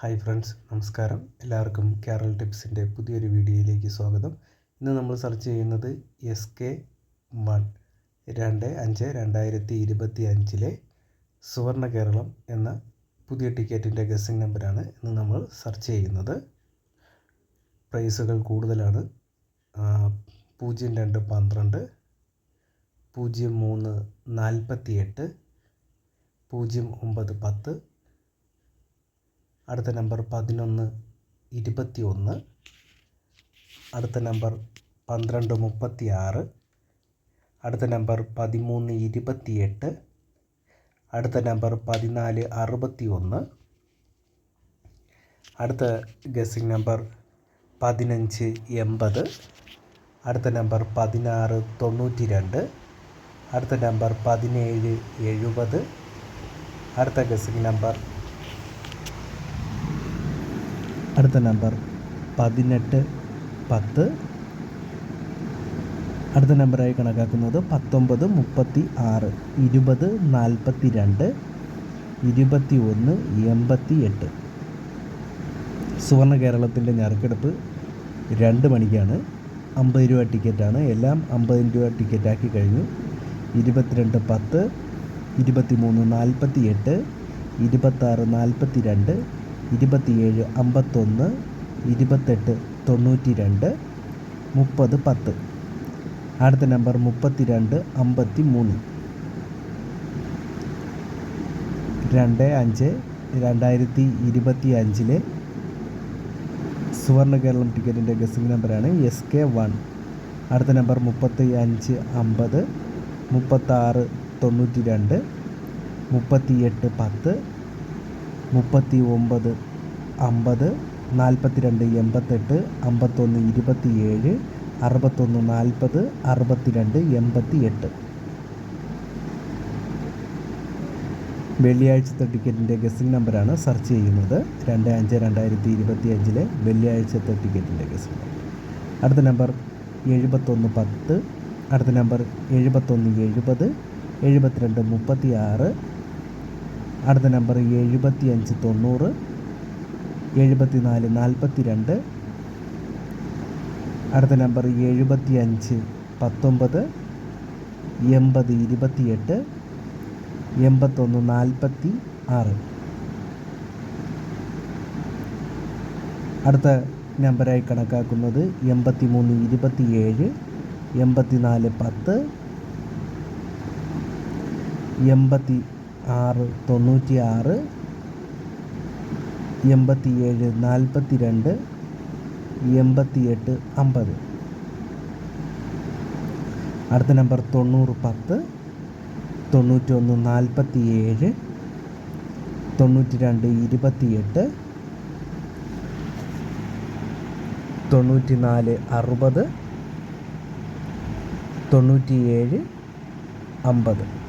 Hi friends നമസ്കാരം. എല്ലാവർക്കും കേരൾ ടിപ്സിന്റെ പുതിയൊരു വീഡിയോയിലേക്ക് സ്വാഗതം. ഇന്ന് നമ്മൾ സെർച്ച് ചെയ്യുന്നത് എസ് കെ വൺ രണ്ട് അഞ്ച് രണ്ടായിരത്തി ഇരുപത്തി അഞ്ചിലെ സുവർണ കേരളം എന്ന പുതിയ ടിക്കറ്റിന്റെ ഗസ്സിംഗ് നമ്പറാണ് ഇന്ന് നമ്മൾ സെർച്ച് ചെയ്യുന്നത്. പ്രൈസുകൾ കൂടുതലാണ്. പൂജ്യം രണ്ട് പന്ത്രണ്ട് പൂജ്യം മൂന്ന് നാൽപ്പത്തി എട്ട് പൂജ്യം ഒമ്പത് പത്ത് അടുത്ത നമ്പർ പതിനൊന്ന് ഇരുപത്തി ഒന്ന് അടുത്ത നമ്പർ പന്ത്രണ്ട് മുപ്പത്തി ആറ് അടുത്ത നമ്പർ പതിമൂന്ന് ഇരുപത്തി എട്ട് അടുത്ത നമ്പർ പതിനാല് അറുപത്തി ഒന്ന് അടുത്ത ഗസിംഗ് നമ്പർ പതിനഞ്ച് എൺപത്. അടുത്ത നമ്പർ പതിനാറ് തൊണ്ണൂറ്റി രണ്ട് അടുത്ത നമ്പർ പതിനേഴ് എഴുപത്. അടുത്ത ഗസിംഗ് നമ്പർ അടുത്ത നമ്പർ പതിനെട്ട് പത്ത്. അടുത്ത നമ്പറായി കണക്കാക്കുന്നത് പത്തൊമ്പത് മുപ്പത്തി ആറ് ഇരുപത് നാൽപ്പത്തി രണ്ട് ഇരുപത്തി ഒന്ന് എൺപത്തി എട്ട്. സുവർണ കേരളത്തിന്റെ ഞറുക്കെടുപ്പ് രണ്ട് മണിക്കാണ്. അമ്പത് രൂപ ടിക്കറ്റാണ്. എല്ലാം അമ്പത് രൂപ ടിക്കറ്റാക്കി കഴിഞ്ഞു. ഇരുപത്തിരണ്ട് പത്ത് ഇരുപത്തി മൂന്ന് നാൽപ്പത്തി എട്ട് ഇരുപത്താറ് നാൽപ്പത്തി രണ്ട് ഇരുപത്തിയേഴ് അമ്പത്തൊന്ന് ഇരുപത്തെട്ട് തൊണ്ണൂറ്റി രണ്ട് മുപ്പത് പത്ത്. അടുത്ത നമ്പർ മുപ്പത്തി രണ്ട് അമ്പത്തി മൂന്ന് രണ്ട് അഞ്ച് രണ്ടായിരത്തി ഇരുപത്തി അഞ്ചിലെ സുവർണ കേരളം ടിക്കറ്റിന്റെ ഗസിംഗ് നമ്പറാണ് എസ് കെ വൺ. അടുത്ത നമ്പർ മുപ്പത്തി അഞ്ച് അമ്പത് മുപ്പത്താറ് തൊണ്ണൂറ്റി രണ്ട് മുപ്പത്തി എട്ട് പത്ത് മുപ്പത്തി ഒമ്പത് അമ്പത് നാൽപ്പത്തി രണ്ട് എൺപത്തെട്ട് അമ്പത്തൊന്ന് ഇരുപത്തി ഏഴ് അറുപത്തൊന്ന് നാൽപ്പത് അറുപത്തി രണ്ട് എൺപത്തി എട്ട് വെള്ളിയാഴ്ചത്തെ ടിക്കറ്റിന്റെ ഗസിംഗ് നമ്പറാണ് സെർച്ച് ചെയ്യുന്നത്. രണ്ട് അഞ്ച് രണ്ടായിരത്തി ഇരുപത്തി അഞ്ചിലെ വെള്ളിയാഴ്ചത്തെ ടിക്കറ്റിന്റെ ഗസിംഗ് നമ്പർ. അടുത്ത നമ്പർ എഴുപത്തൊന്ന് പത്ത് അടുത്ത നമ്പർ എഴുപത്തൊന്ന് എഴുപത് എഴുപത്തിരണ്ട് മുപ്പത്തി ആറ് അടുത്ത നമ്പർ എഴുപത്തി അഞ്ച് തൊണ്ണൂറ് എഴുപത്തി നാല് നാൽപ്പത്തി രണ്ട് അടുത്ത നമ്പർ എഴുപത്തി അഞ്ച് പത്തൊമ്പത് എൺപത് ഇരുപത്തിയെട്ട് എൺപത്തൊന്ന് നാൽപ്പത്തി ആറ് അടുത്ത നമ്പറായി കണക്കാക്കുന്നത് എൺപത്തി മൂന്ന് ഇരുപത്തി ഏഴ് എൺപത്തി നാല് പത്ത് എൺപത്തി ആറ് തൊണ്ണൂറ്റി ആറ് എൺപത്തി ഏഴ് നാൽപ്പത്തി രണ്ട് എൺപത്തി എട്ട് അമ്പത്. അടുത്ത നമ്പർ തൊണ്ണൂറ് പത്ത് തൊണ്ണൂറ്റൊന്ന് നാൽപ്പത്തി ഏഴ് തൊണ്ണൂറ്റി രണ്ട് ഇരുപത്തിയെട്ട് തൊണ്ണൂറ്റി നാല് അറുപത് തൊണ്ണൂറ്റി ഏഴ് അമ്പത്.